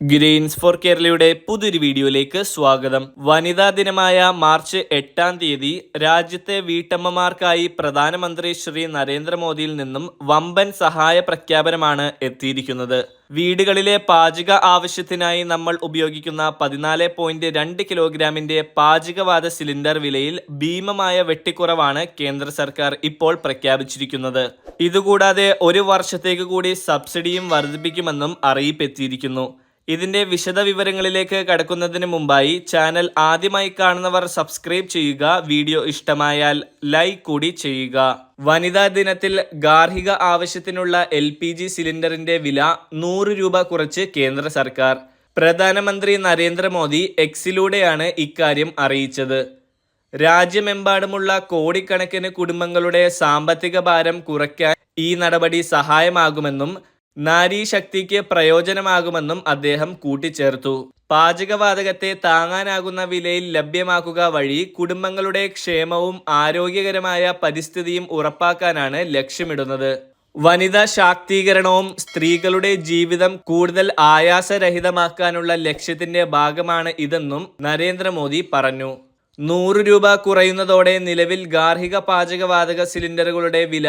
Grains four കേരളയുടെ പുതിയൊരു വീഡിയോയിലേക്ക് സ്വാഗതം. വനിതാ ദിനമായ മാർച്ച് എട്ടാം തീയതി രാജ്യത്തെ വീട്ടമ്മമാർക്കായി പ്രധാനമന്ത്രി ശ്രീ നരേന്ദ്രമോദിയിൽ നിന്നും വമ്പൻ സഹായ പ്രഖ്യാപനമാണ് എത്തിയിരിക്കുന്നത്. വീടുകളിലെ പാചക ആവശ്യത്തിനായി നമ്മൾ ഉപയോഗിക്കുന്ന പതിനാല് പോയിന്റ് രണ്ട് കിലോഗ്രാമിന്റെ പാചകവാത സിലിണ്ടർ വിലയിൽ ഭീമമായ വെട്ടിക്കുറവാണ് കേന്ദ്ര സർക്കാർ ഇപ്പോൾ പ്രഖ്യാപിച്ചിരിക്കുന്നത്. ഇതുകൂടാതെ ഒരു വർഷത്തേക്ക് കൂടി സബ്സിഡിയും വർദ്ധിപ്പിക്കുമെന്നും അറിയിപ്പ് എത്തിയിരിക്കുന്നു ഇതിന്റെ വിശദ വിവരങ്ങളിലേക്ക് കടക്കുന്നതിന് മുമ്പായി ചാനൽ ആദ്യമായി കാണുന്നവർ സബ്സ്ക്രൈബ് ചെയ്യുക വീഡിയോ ഇഷ്ടമായാൽ ലൈക്ക് കൂടി ചെയ്യുക. വനിതാ ദിനത്തിൽ ഗാർഹിക ആവശ്യത്തിനുള്ള എൽ പി ജി സിലിണ്ടറിന്റെ വില നൂറ് രൂപ കുറച്ച് കേന്ദ്ര സർക്കാർ. പ്രധാനമന്ത്രി നരേന്ദ്രമോദി എക്സിലൂടെയാണ് ഇക്കാര്യം അറിയിച്ചത്. രാജ്യമെമ്പാടുമുള്ള കോടിക്കണക്കിന് കുടുംബങ്ങളുടെ സാമ്പത്തിക ഭാരം കുറയ്ക്കാൻ ഈ നടപടി സഹായമാകുമെന്നും നാരീശക്തിക്ക് പ്രയോജനമാകുമെന്നും അദ്ദേഹം കൂട്ടിച്ചേർത്തു. പാചകവാതകത്തെ താങ്ങാനാകുന്ന വിലയിൽ ലഭ്യമാക്കുക വഴി കുടുംബങ്ങളുടെ ക്ഷേമവും ആരോഗ്യകരമായ പരിസ്ഥിതിയും ഉറപ്പാക്കാനാണ് ലക്ഷ്യമിടുന്നത്. വനിതാ ശാക്തീകരണവും സ്ത്രീകളുടെ ജീവിതം കൂടുതൽ ആയാസരഹിതമാക്കാനുള്ള ലക്ഷ്യത്തിന്റെ ഭാഗമാണ് ഇതെന്നും നരേന്ദ്രമോദി പറഞ്ഞു. നൂറ് രൂപ കുറയുന്നതോടെ നിലവിൽ ഗാർഹിക പാചകവാതക സിലിണ്ടറുകളുടെ വില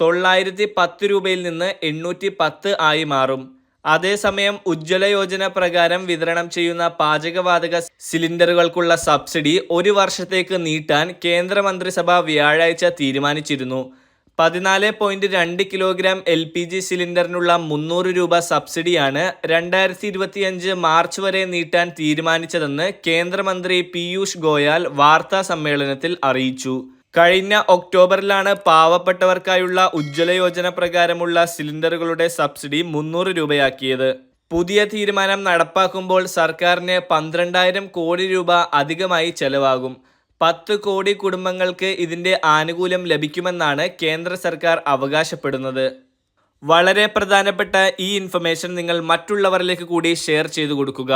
തൊള്ളായിരത്തി പത്ത് രൂപയിൽ നിന്ന് എണ്ണൂറ്റി പത്ത് ആയി മാറും. അതേസമയം ഉജ്ജ്വല യോജന പ്രകാരം വിതരണം ചെയ്യുന്ന പാചകവാതക സിലിണ്ടറുകൾക്കുള്ള സബ്സിഡി ഒരു വർഷത്തേക്ക് നീട്ടാൻ കേന്ദ്രമന്ത്രിസഭ വ്യാഴാഴ്ച തീരുമാനിച്ചിരുന്നു. പതിനാല് പോയിന്റ് രണ്ട് കിലോഗ്രാം എൽ പി ജി സിലിണ്ടറിനുള്ള മുന്നൂറ് രൂപ സബ്സിഡിയാണ് രണ്ടായിരത്തി ഇരുപത്തിയഞ്ച് മാർച്ച് വരെ നീട്ടാൻ തീരുമാനിച്ചതെന്ന് കേന്ദ്രമന്ത്രി പീയൂഷ് ഗോയൽ വാർത്താ സമ്മേളനത്തിൽ അറിയിച്ചു. കഴിഞ്ഞ ഒക്ടോബറിലാണ് പാവപ്പെട്ടവർക്കായുള്ള ഉജ്ജ്വല യോജന പ്രകാരമുള്ള സിലിണ്ടറുകളുടെ സബ്സിഡി മുന്നൂറ് രൂപയാക്കിയത്. പുതിയ തീരുമാനം നടപ്പാക്കുമ്പോൾ സർക്കാരിന് പന്ത്രണ്ടായിരം കോടി രൂപ അധികമായി ചെലവാകും. പത്ത് കോടി കുടുംബങ്ങൾക്ക് ഇതിന്റെ ആനുകൂല്യം ലഭിക്കുമെന്നാണ് കേന്ദ്ര സർക്കാർ അവകാശപ്പെടുന്നത്. വളരെ പ്രധാനപ്പെട്ട ഈ ഇൻഫർമേഷൻ നിങ്ങൾ മറ്റുള്ളവരിലേക്ക് കൂടി ഷെയർ ചെയ്തു കൊടുക്കുക.